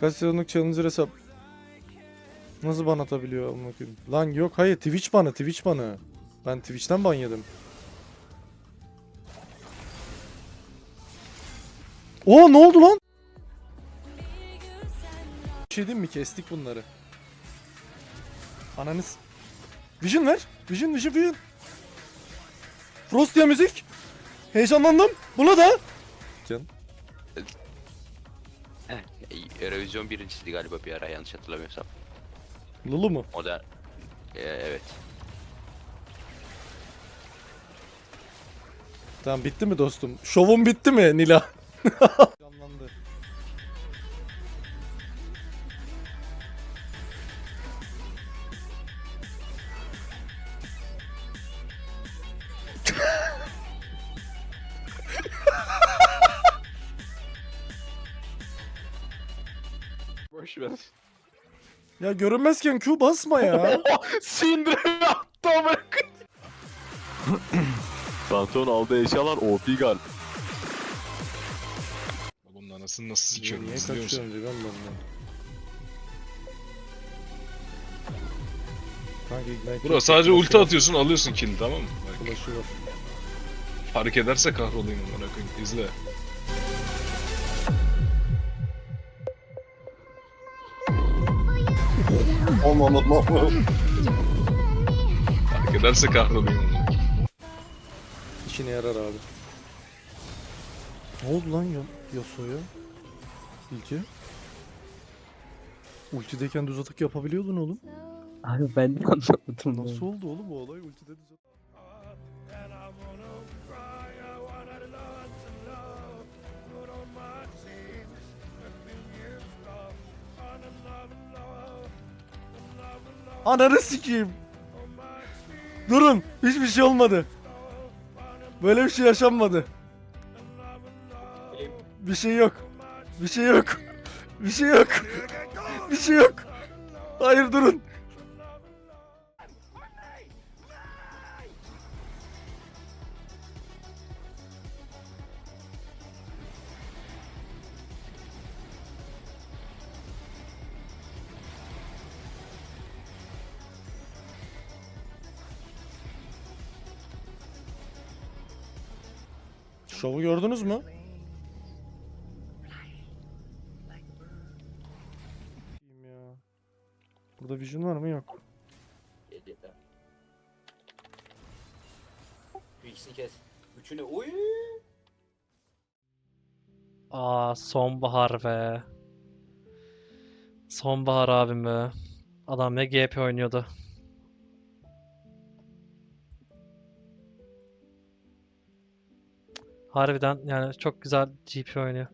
Kaç sezonluk challenger hesap? Nasıl ban atabiliyor amına koyayım? Lan yok hayır Twitch banı Twitch banı. Ben Twitch'ten ban yedim. Oo ne oldu lan? Bir şey diyeyim mi? Kestik bunları. Ananız. Vision ver. Vision, Vision, Vision. Frostia müzik. Heyecanlandım. Buna da. Can. Eurovision birincisiydi galiba bir ara yanlış hatırlamıyorsam. Lulu mu? O da e, evet. Tamam bitti mi dostum? Şovun bitti mi Nila? Canlandı. Boş ver. Ya görünmezken Q basma ya. Sindire attı amına Phantom aldığı eşyalar OP gal. Bunun anasını nasıl sikiyorum Niye izliyor musun? kaçıyorsun Riven benden? Kanka ignite Bro sadece ulti var, atıyorsun alıyorsun kill tamam mı? Bak, flash'ı var. fark ederse kahrolayım amına koyayım. İzle. Fark ederse kahrolayım amına koyayım. İşine yarar abi. Ne oldu lan ya Yasuo'ya? İlki. Ultideyken düz atak yapabiliyordun oğlum. Abi ben de anlamadım. Nasıl oldu oğlum bu olay ultide düz atak? Ananı sikeyim. Durun. Hiçbir şey olmadı. Böyle bir şey yaşanmadı. Bir şey yok. Bir şey yok. Bir şey yok. Bir şey yok. Hayır durun. Şovu gördünüz mü? Ya. Burada vision var mı? Yok. Bir ikisini kes. Üçünü uy. Aa sonbahar be. Sonbahar abim be. Adam ne GP oynuyordu. Harbiden yani çok güzel GP oynuyor.